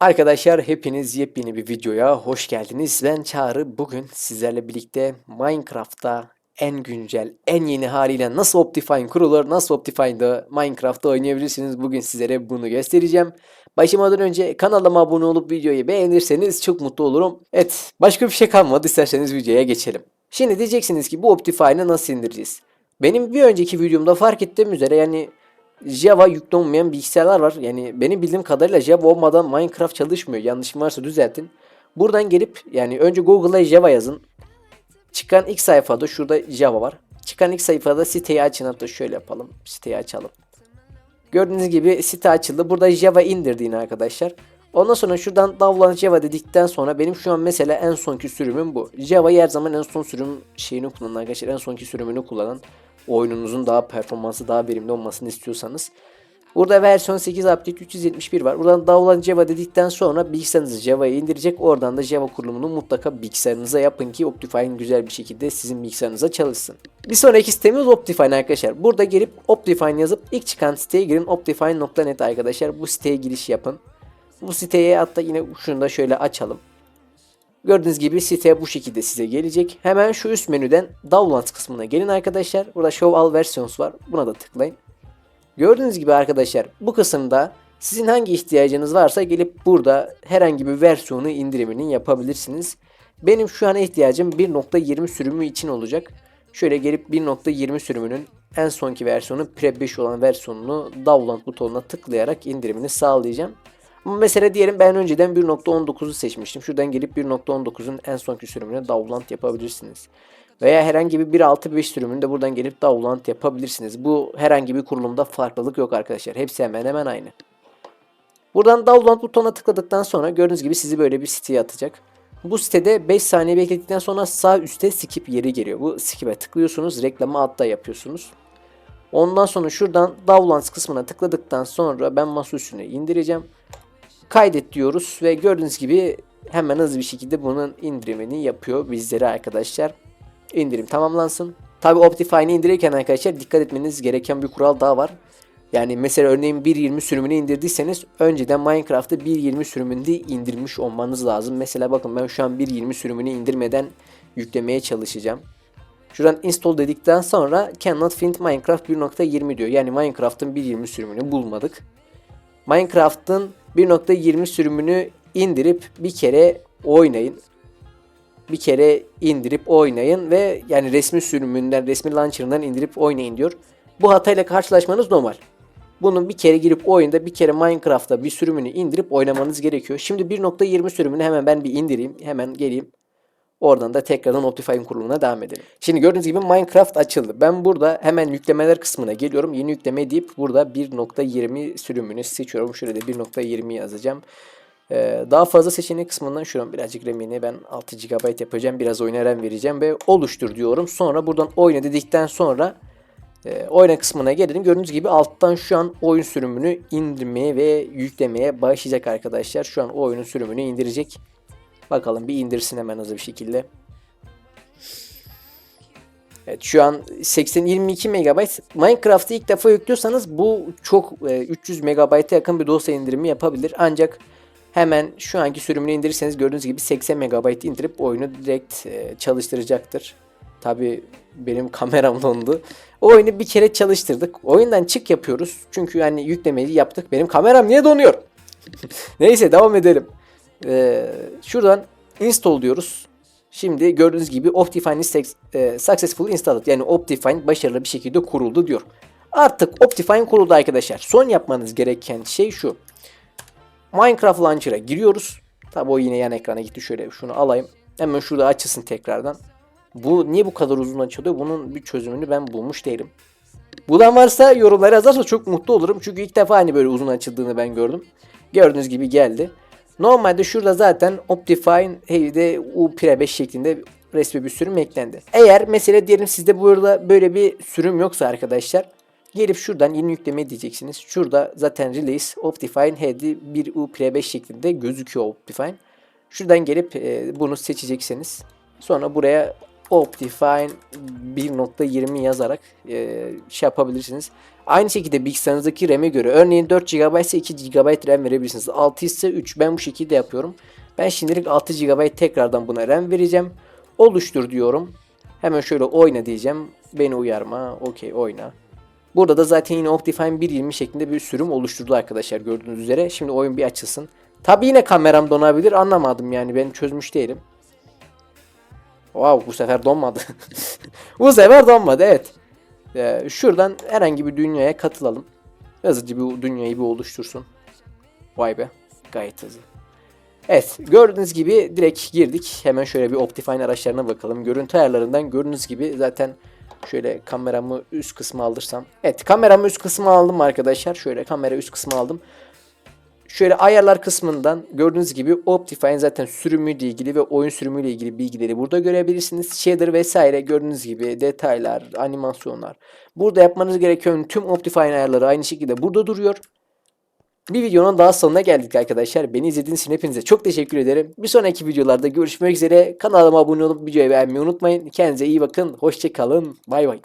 Arkadaşlar hepiniz yepyeni bir videoya hoş geldiniz. Ben Çağrı. Bugün sizlerle birlikte Minecraft'ta en güncel, en yeni haliyle nasıl Optifine kurulur, nasıl Optifine'da Minecraft'ta oynayabilirsiniz. Bugün sizlere bunu göstereceğim. Başlamadan önce kanalıma abone olup videoyu beğenirseniz çok mutlu olurum. Evet, başka bir şey kalmadı. İsterseniz videoya geçelim. Şimdi diyeceksiniz ki bu Optifine'ı nasıl indireceğiz? Benim bir önceki videomda fark ettiğim üzere yani Java yüklü olmayan bilgisayarlar var. Yani benim bildiğim kadarıyla Java olmadan Minecraft çalışmıyor. Yanlışım varsa düzeltin. Buradan gelip yani önce Google'a Java yazın. Çıkan ilk sayfada şurada Java var. Çıkan ilk sayfada siteyi açın. Hatta şöyle yapalım. Siteyi açalım. Gördüğünüz gibi site açıldı. Burada Java indirdiğini arkadaşlar. Ondan sonra şuradan download Java dedikten sonra benim şu an mesela en sonki sürümüm bu. Java'yı her zaman en son sürüm şeyini kullanan arkadaşlar. En sonki sürümünü kullanan oyununuzun daha performansı daha verimli olmasını istiyorsanız. Burada versiyon 8 update 371 var. Buradan download Java dedikten sonra bilgisayarınızı Java'ya indirecek. Oradan da Java kurulumunu mutlaka bilgisayarınıza yapın ki Optifine güzel bir şekilde sizin bilgisayarınıza çalışsın. Bir sonraki sitemiz Optifine arkadaşlar. Burada gelip Optifine yazıp ilk çıkan siteye girin. Optifine.net arkadaşlar. Bu siteye giriş yapın. Bu siteye hatta yine şunu da şöyle açalım. Gördüğünüz gibi site bu şekilde size gelecek. Hemen şu üst menüden Downloads kısmına gelin arkadaşlar. Burada Show All Versions var. Buna da tıklayın. Gördüğünüz gibi arkadaşlar bu kısımda sizin hangi ihtiyacınız varsa gelip burada herhangi bir versiyonu indirimini yapabilirsiniz. Benim şu an ihtiyacım 1.20 sürümü için olacak. Şöyle gelip 1.20 sürümünün en sonki versiyonu Pre 5 olan versiyonunu download butonuna tıklayarak indirimini sağlayacağım. Mesela diyelim ben önceden 1.19'u seçmiştim. Şuradan gelip 1.19'un en sonki sürümünü download yapabilirsiniz. Veya herhangi bir 1.6.5 sürümünü de buradan gelip download yapabilirsiniz. Bu herhangi bir kurulumda farklılık yok arkadaşlar. Hepsi hemen hemen aynı. Buradan download butonuna tıkladıktan sonra gördüğünüz gibi sizi böyle bir siteye atacak. Bu sitede 5 saniye bekledikten sonra sağ üstte skip yeri geliyor. Bu skip'e tıklıyorsunuz. Reklamı altta yapıyorsunuz. Ondan sonra şuradan downloads kısmına tıkladıktan sonra ben masa üstüne indireceğim. Kaydet diyoruz ve gördüğünüz gibi hemen hızlı bir şekilde bunun indirimini yapıyor bizlere arkadaşlar. İndirim tamamlansın. Tabi Optifine'i indirirken arkadaşlar dikkat etmeniz gereken bir kural daha var. Yani mesela örneğin 1.20 sürümünü indirdiyseniz önceden Minecraft'ı 1.20 sürümünde indirmiş olmanız lazım. Mesela bakın ben şu an 1.20 sürümünü indirmeden yüklemeye çalışacağım. Şuradan install dedikten sonra cannot find Minecraft 1.20 diyor. Yani Minecraft'ın 1.20 sürümünü bulmadık. Minecraft'ın 1.20 sürümünü indirip bir kere oynayın. Bir kere indirip oynayın ve yani resmi sürümünden, resmi launcher'ından indirip oynayın diyor. Bu hatayla karşılaşmanız normal. Bunun bir kere girip oyunda bir kere Minecraft'ta bir sürümünü indirip oynamanız gerekiyor. Şimdi 1.20 sürümünü hemen ben bir indireyim. Hemen geleyim. Oradan da tekrardan Optifine kurulumuna devam edelim. Şimdi gördüğünüz gibi Minecraft açıldı. Ben burada hemen yüklemeler kısmına geliyorum. Yeni yükleme deyip burada 1.20 sürümünü seçiyorum. Şurada 1.20 yazacağım. Ee, daha fazla seçenek kısmından şuradan birazcık RAM'ini ben 6 GB yapacağım. Biraz oyuna RAM vereceğim ve oluştur diyorum. Sonra buradan oyna dedikten sonra e, oyna kısmına gelelim. Gördüğünüz gibi alttan şu an oyun sürümünü indirmeye ve yüklemeye başlayacak arkadaşlar. Şu an oyunun sürümünü indirecek. Bakalım bir indirsin hemen hızlı bir şekilde. Evet şu an 80 22 MB. Minecraft'ı ilk defa yüklüyorsanız bu çok e, 300 MB'a yakın bir dosya indirimi yapabilir. Ancak hemen şu anki sürümünü indirirseniz gördüğünüz gibi 80 MB indirip oyunu direkt e, çalıştıracaktır. Tabi benim kameram dondu. O oyunu bir kere çalıştırdık. Oyundan çık yapıyoruz. Çünkü yani yüklemeyi yaptık. Benim kameram niye donuyor? Neyse devam edelim. Ee, şuradan install diyoruz. Şimdi gördüğünüz gibi Optifine is e, successful installed. Yani Optifine başarılı bir şekilde kuruldu diyor. Artık Optifine kuruldu arkadaşlar. Son yapmanız gereken şey şu. Minecraft Launcher'a giriyoruz. Tabi o yine yan ekrana gitti. Şöyle şunu alayım. Hemen şurada açılsın tekrardan. Bu niye bu kadar uzun açılıyor? Bunun bir çözümünü ben bulmuş değilim. Bulan varsa yorumlara yazarsa çok mutlu olurum. Çünkü ilk defa hani böyle uzun açıldığını ben gördüm. Gördüğünüz gibi geldi. Normalde şurada zaten Optifine Heavy'de U-Pre 5 şeklinde resmi bir sürüm eklendi. Eğer mesela diyelim sizde burada böyle bir sürüm yoksa arkadaşlar gelip şuradan yeni yükleme diyeceksiniz. Şurada zaten Release Optifine Heavy 1 U-Pre 5 şeklinde gözüküyor Optifine. Şuradan gelip e, bunu seçeceksiniz. Sonra buraya Optifine 1.20 yazarak e, şey yapabilirsiniz. Aynı şekilde bilgisayarınızdaki RAM'e göre örneğin 4 GB ise 2 GB RAM verebilirsiniz. 6 ise 3. Ben bu şekilde yapıyorum. Ben şimdilik 6 GB tekrardan buna RAM vereceğim. Oluştur diyorum. Hemen şöyle oyna diyeceğim. Beni uyarma. Okey oyna. Burada da zaten yine Optifine 1.20 şeklinde bir sürüm oluşturdu arkadaşlar gördüğünüz üzere. Şimdi oyun bir açılsın. Tabi yine kameram donabilir anlamadım yani ben çözmüş değilim. Wow bu sefer donmadı. bu sefer donmadı evet. Ee, şuradan herhangi bir dünyaya katılalım. Hızlıca bir dünyayı bir oluştursun. Vay be gayet hızlı. Evet gördüğünüz gibi direkt girdik. Hemen şöyle bir Optifine araçlarına bakalım. Görüntü ayarlarından gördüğünüz gibi zaten şöyle kameramı üst kısmı alırsam. Evet kameramı üst kısmı aldım arkadaşlar. Şöyle kamera üst kısmı aldım. Şöyle ayarlar kısmından gördüğünüz gibi Optifine zaten sürümüyle ilgili ve oyun sürümüyle ilgili bilgileri burada görebilirsiniz. Shader vesaire gördüğünüz gibi detaylar, animasyonlar. Burada yapmanız gereken tüm Optifine ayarları aynı şekilde burada duruyor. Bir videonun daha sonuna geldik arkadaşlar. Beni izlediğiniz için hepinize çok teşekkür ederim. Bir sonraki videolarda görüşmek üzere. Kanalıma abone olup videoyu beğenmeyi unutmayın. Kendinize iyi bakın. Hoşçakalın. Bay bay.